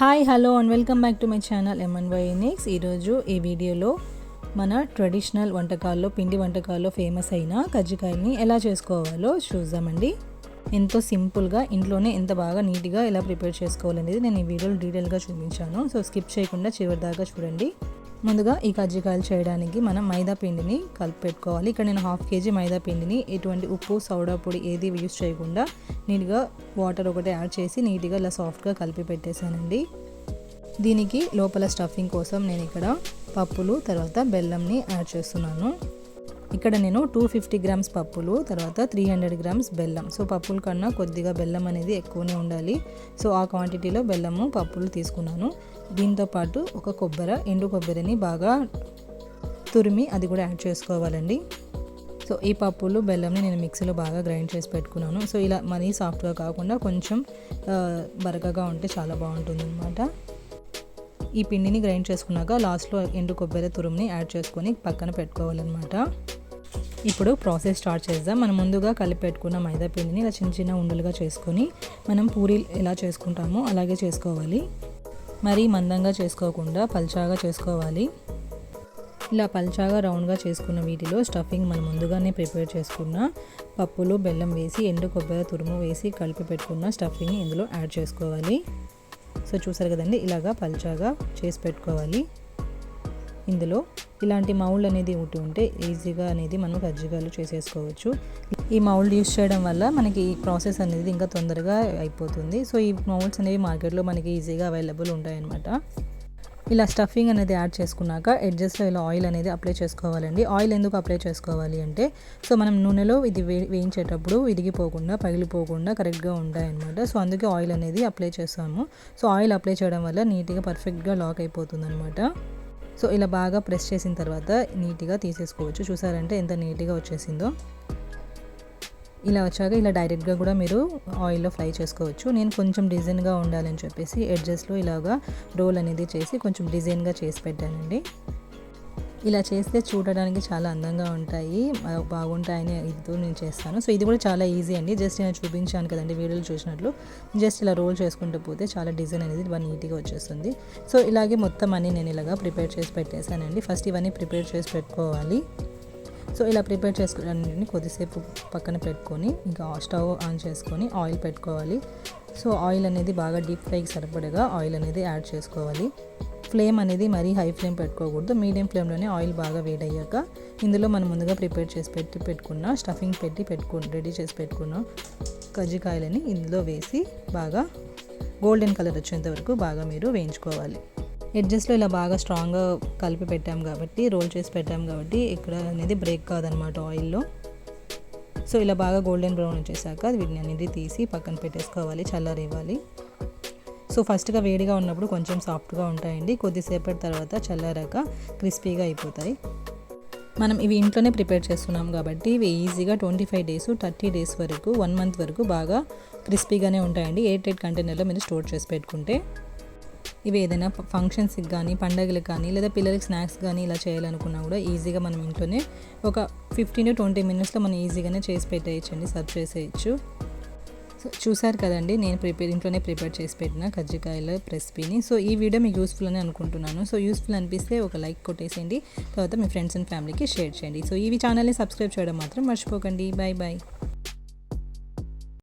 Hi hello and welcome back to my channel MNY next ఈరోజు ఈ వీడియోలో మన ట్రెడిషనల్ వంటకాల్లో పిండి వంటకాల్లో ఫేమస్ అయిన కజ్జికాయని ఎలా చేసుకోవాలో చూద్దామండి. ఎంతో సింపుల్గా ఇంట్లోనే ఎంత బాగా నీట్గా ఎలా ప్రిపేర్ చేసుకోవాలనేది నేను ఈ వీడియోలో డీటెయిల్గా చూపించాను. సో స్కిప్ చేయకుండా చివరి దాకా చూడండి. ముందుగా ఈ కజ్జికాయలు చేయడానికి మనం మైదా పిండిని కలిపి పెట్టుకోవాలి ఇక్కడ నేను హాఫ్ కేజీ మైదా పిండిని ఎటువంటి ఉప్పు సోడా పొడి ఏది యూస్ చేయకుండా నీట్గా వాటర్ ఒకటి యాడ్ చేసి నీట్గా ఇలా సాఫ్ట్గా కలిపి పెట్టేశానండి. దీనికి లోపల స్టఫింగ్ కోసం నేను ఇక్కడ పప్పులు తర్వాత బెల్లంని యాడ్ చేస్తున్నాను. ఇక్కడ నేను టూ ఫిఫ్టీ గ్రామ్స్ పప్పులు తర్వాత త్రీ హండ్రెడ్ గ్రామ్స్ బెల్లం. సో పప్పుల కన్నా కొద్దిగా బెల్లం అనేది ఎక్కువనే ఉండాలి. సో ఆ క్వాంటిటీలో బెల్లము పప్పులు తీసుకున్నాను. దీంతో పాటు ఒక కొబ్బరి ఎండు కొబ్బరిని బాగా తురిమి అది కూడా యాడ్ చేసుకోవాలండి. సో ఈ పప్పులు బెల్లంని నేను మిక్సీలో బాగా గ్రైండ్ చేసి పెట్టుకున్నాను. సో ఇలా మరీ సాఫ్ట్గా కాకుండా కొంచెం బరకగా ఉంటే చాలా బాగుంటుంది అనమాట ఈ పిండిని గ్రైండ్ చేసుకున్నాక లాస్ట్లో ఎండు కొబ్బరి తురుముని యాడ్ చేసుకొని పక్కన పెట్టుకోవాలన్నమాట. ఇప్పుడు ప్రాసెస్ స్టార్ట్ చేద్దాం. మనం ముందుగా కలిపి పెట్టుకున్న మైదా పిండిని ఇలా చిన్న చిన్న ఉండలుగా చేసుకొని మనం పూరీలు ఎలా చేసుకుంటామో అలాగే చేసుకోవాలి. మరీ మందంగా చేసుకోకుండా పల్చాగా చేసుకోవాలి. ఇలా పల్చాగా రౌండ్గా చేసుకున్న వీటిలో స్టఫింగ్ మనం ముందుగానే ప్రిపేర్ చేసుకున్న పప్పులు బెల్లం వేసి ఎండు కొబ్బరి తురుము వేసి కలిపి పెట్టుకున్న స్టఫింగ్ ఇందులో యాడ్ చేసుకోవాలి. సో చూసారు కదండి ఇలాగా పల్చాగా చేసి పెట్టుకోవాలి. ఇందులో ఇలాంటి మౌల్డ్ అనేది ఒకటి ఉంటే ఈజీగా అనేది మనం కజ్జికాయలు చేసేసుకోవచ్చు. ఈ మౌల్డ్ యూస్ చేయడం వల్ల మనకి ఈ ప్రాసెస్ అనేది ఇంకా తొందరగా అయిపోతుంది. సో ఈ మౌల్డ్స్ అనేవి మార్కెట్లో మనకి ఈజీగా అవైలబుల్ ఉంటాయన్నమాట. ఇలా స్టఫింగ్ అనేది యాడ్ చేసుకున్నాక ఎడ్జస్ట్లో ఇలా ఆయిల్ అనేది అప్లై చేసుకోవాలండి. ఆయిల్ ఎందుకు అప్లై చేసుకోవాలి అంటే సో మనం నూనెలో ఇది వే వేయించేటప్పుడు విరిగిపోకుండా పగిలిపోకుండా కరెక్ట్గా ఉంటాయన్నమాట. సో అందుకే ఆయిల్ అనేది అప్లై చేస్తాము. సో ఆయిల్ అప్లై చేయడం వల్ల నీట్గా పర్ఫెక్ట్గా లాక్ అయిపోతుంది అనమాట సో ఇలా బాగా ప్రెస్ చేసిన తర్వాత నీట్గా తీసేసుకోవచ్చు. చూసారంటే ఎంత నీట్గా వచ్చేసిందో. ఇలా వచ్చాక ఇలా డైరెక్ట్గా కూడా మీరు ఆయిల్లో ఫ్రై చేసుకోవచ్చు. నేను కొంచెం డిజైన్గా ఉండాలని చెప్పేసి ఎడ్జస్ట్లో ఇలాగా రోల్ అనేది చేసి కొంచెం డిజైన్గా చేసి పెట్టానండి. ఇలా చేస్తే చూడడానికి చాలా అందంగా ఉంటాయి. బాగుంటాయని ఇదితో నేను చేస్తాను. సో ఇది కూడా చాలా ఈజీ అండి. జస్ట్ నేను చూపించాను కదండి వీడియోలు చూసినట్లు. జస్ట్ ఇలా రోల్ చేసుకుంటూ పోతే చాలా డిజైన్ అనేది బాగా నీట్గా వచ్చేస్తుంది. సో ఇలాగే మొత్తం అన్నీ నేను ఇలాగా ప్రిపేర్ చేసి పెట్టేశానండి. ఫస్ట్ ఇవన్నీ ప్రిపేర్ చేసి పెట్టుకోవాలి. సో ఇలా ప్రిపేర్ చేసుకోవడానికి కొద్దిసేపు పక్కన పెట్టుకొని ఇంకా స్టవ్ ఆన్ చేసుకొని ఆయిల్ పెట్టుకోవాలి. సో ఆయిల్ అనేది బాగా డీప్ ఫ్రైకి సరిపడగా ఆయిల్ అనేది యాడ్ చేసుకోవాలి. ఫ్లేమ్ అనేది మరీ హై ఫ్లేమ్ పెట్టుకోకూడదు. మీడియం ఫ్లేమ్లోనే ఆయిల్ బాగా వేడయ్యాక ఇందులో మనం ముందుగా ప్రిపేర్ చేసి పెట్టి పెట్టుకున్న స్టఫింగ్ పెట్టి పెట్టుకు రెడీ చేసి పెట్టుకున్న కజ్జికాయలని ఇందులో వేసి బాగా గోల్డెన్ కలర్ వచ్చేంత వరకు బాగా మీరు వేయించుకోవాలి. ఎడ్జస్ట్లో ఇలా బాగా స్ట్రాంగ్గా కలిపి పెట్టాం కాబట్టి రోల్ చేసి పెట్టాం కాబట్టి ఇక్కడ అనేది బ్రేక్ కాదనమాట ఆయిల్లో. సో ఇలా బాగా గోల్డెన్ బ్రౌన్ వచ్చేసాక వీటిని అనేది తీసి పక్కన పెట్టేసుకోవాలి చల్లారివ్వాలి. సో ఫస్ట్గా వేడిగా ఉన్నప్పుడు కొంచెం సాఫ్ట్గా ఉంటాయండి. కొద్దిసేపటి తర్వాత చల్లారాక క్రిస్పీగా అయిపోతాయి. మనం ఇవి ఇంట్లోనే ప్రిపేర్ చేస్తున్నాం కాబట్టి ఇవి ఈజీగా twenty five days thirty days వరకు వన్ మంత్ వరకు బాగా క్రిస్పీగానే ఉంటాయండి. ఎయిట్ ఎయిట్ కంటైనర్లో మీరు స్టోర్ చేసి పెట్టుకుంటే. ఇవి ఏదైనా ఫంక్షన్స్కి కానీ పండగలకు కానీ లేదా పిల్లలకి స్నాక్స్ కానీ ఇలా చేయాలనుకున్నా కూడా ఈజీగా మనం ఇంట్లోనే ఒక ఫిఫ్టీన్ టు ట్వంటీ మినిట్స్లో మనం ఈజీగానే చేసి పెట్టేయచ్చండి సర్వ్ చేసేయచ్చు. సో చూసారు కదండి నేను ప్రిపేర్ ఇంట్లోనే ప్రిపేర్ చేసి పెట్టిన కజ్జికాయల రెసిపీని సో ఈ వీడియో మీకు యూస్ఫుల్ అని అనుకుంటున్నాను. సో యూస్ఫుల్ అనిపిస్తే ఒక లైక్ కొట్టేసేయండి. తర్వాత మీ ఫ్రెండ్స్ అండ్ ఫ్యామిలీకి షేర్ చేయండి. సో ఇవి ఛానల్ని సబ్స్క్రైబ్ చేయడం మాత్రం మర్చిపోకండి. Bye bye